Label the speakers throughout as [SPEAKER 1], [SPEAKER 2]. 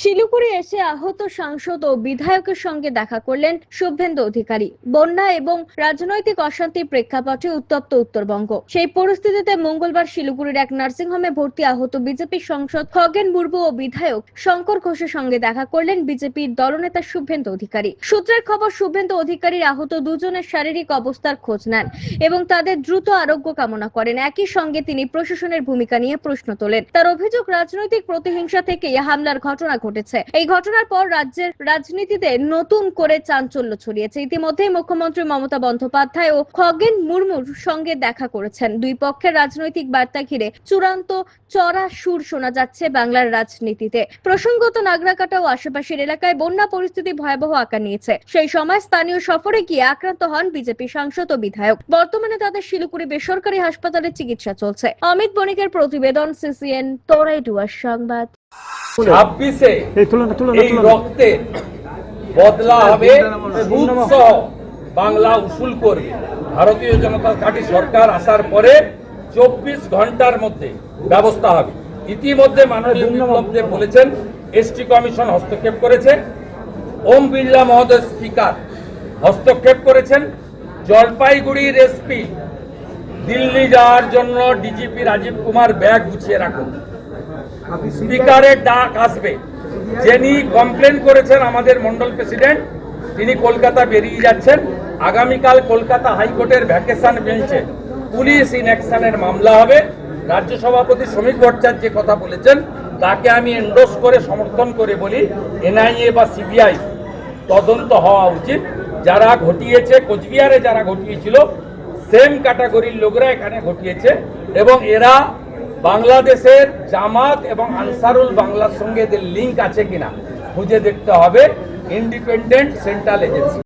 [SPEAKER 1] শিলিগুড়ি এসে আহত সাংসদ ও বিধায়কের সঙ্গে দেখা করলেন শুভেন্দু অধিকারী। বন্যা এবং রাজনৈতিক অশান্তির প্রেক্ষাপটে উত্তপ্ত উত্তরবঙ্গ। সেই পরিস্থিতিতে মঙ্গলবার শিলিগুড়ির এক নার্সিংহোমে ভর্তি আহত বিজেপি সাংসদ খগেন মুর্মু ও বিধায়ক শঙ্কর ঘোষের সঙ্গে দেখা করলেন বিজেপির দলনেতা শুভেন্দু অধিকারী। সূত্রের খবর, শুভেন্দু অধিকারীর আহত দুজনের শারীরিক অবস্থার খোঁজ নেন এবং তাদের দ্রুত আরোগ্য কামনা করেন। একই সঙ্গে তিনি প্রশাসনের ভূমিকা নিয়ে প্রশ্ন তোলেন। তার অভিযোগ, রাজনৈতিক প্রতিহিংসা থেকে হামলার ঘটনা ঘটেছে। এই ঘটনার পর রাজ্যের রাজনীতিতে নতুন করে চাঞ্চল্য ছড়িয়েছে। ইতিমধ্যেই মুখ্যমন্ত্রী মমতা বন্দ্যোপাধ্যায় ও খগেন মুর্মুর সঙ্গে দেখা করেছেন। দুই পক্ষের রাজনৈতিক বার্তা ঘিরে চূড়ান্ত চড়া সুর শোনা যাচ্ছে বাংলার রাজনীতিতে। প্রসঙ্গত নাগরাকাটা ও আশেপাশের এলাকায় বন্যা পরিস্থিতি ভয়াবহ আকার নিয়েছে। সেই সময় স্থানীয় সফরে গিয়ে আক্রান্ত হন বিজেপি সাংসদ ও বিধায়ক। বর্তমানে তাদের শিলিগুড়ি বেসরকারি হাসপাতালে চিকিৎসা চলছে। অমিত বণিকের প্রতিবেদন, সিসিএন, তোরাই ডুয়ার সংবাদ।
[SPEAKER 2] ছাব্বিশে
[SPEAKER 3] এই
[SPEAKER 2] রক্তে বদলা হবে সহ বাংলা উসুল করবে। ভারতীয় জনতা পার্টি সরকার আসার পরে চব্বিশ ঘণ্টার মধ্যে ব্যবস্থা হবে। ইতিমধ্যে মাননীয় বলেছেন এসটি কমিশন হস্তক্ষেপ করেছে। ওম বিড়লা মহোদয় স্পিকার হস্তক্ষেপ করেছেন। জলপাইগুড়ির এসপি দিল্লি যাওয়ার জন্য ডিজিপি রাজীব কুমার ব্যাগ গুছিয়ে রাখুন। স্পিকারের ডাক আসবে। যিনি কমপ্লেন করেছেন আমাদের মন্ডল প্রেসিডেন্ট, তিনি কলকাতা বেরিয়ে যাচ্ছেন। আগামীকাল কলকাতা হাইকোর্টের ভ্যাকেশন বেঞ্চে পুলিশ ইন অ্যাকশনের মামলা হবে। রাজ্য সভাপতি শ্রমিক ভট্টাচার্য যে কথা বলেছেন, তাকে আমি এন্ডোস করে, সমর্থন করে বলি, এনআইএ বা সিবিআই তদন্ত হওয়া উচিত। যারা ঘটিয়েছে, কোচবিহারে যারা ঘটিয়েছিল সেম ক্যাটাগরির লোকরা এখানে ঘটিয়েছে এবং এরা বাংলাদেশের জামাত এবং আনসারুল বাংলার সঙ্গে এদের লিঙ্ক আছে কিনা? খুঁজে দেখতে হবে। Independent central agency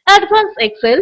[SPEAKER 4] Advanced Excel.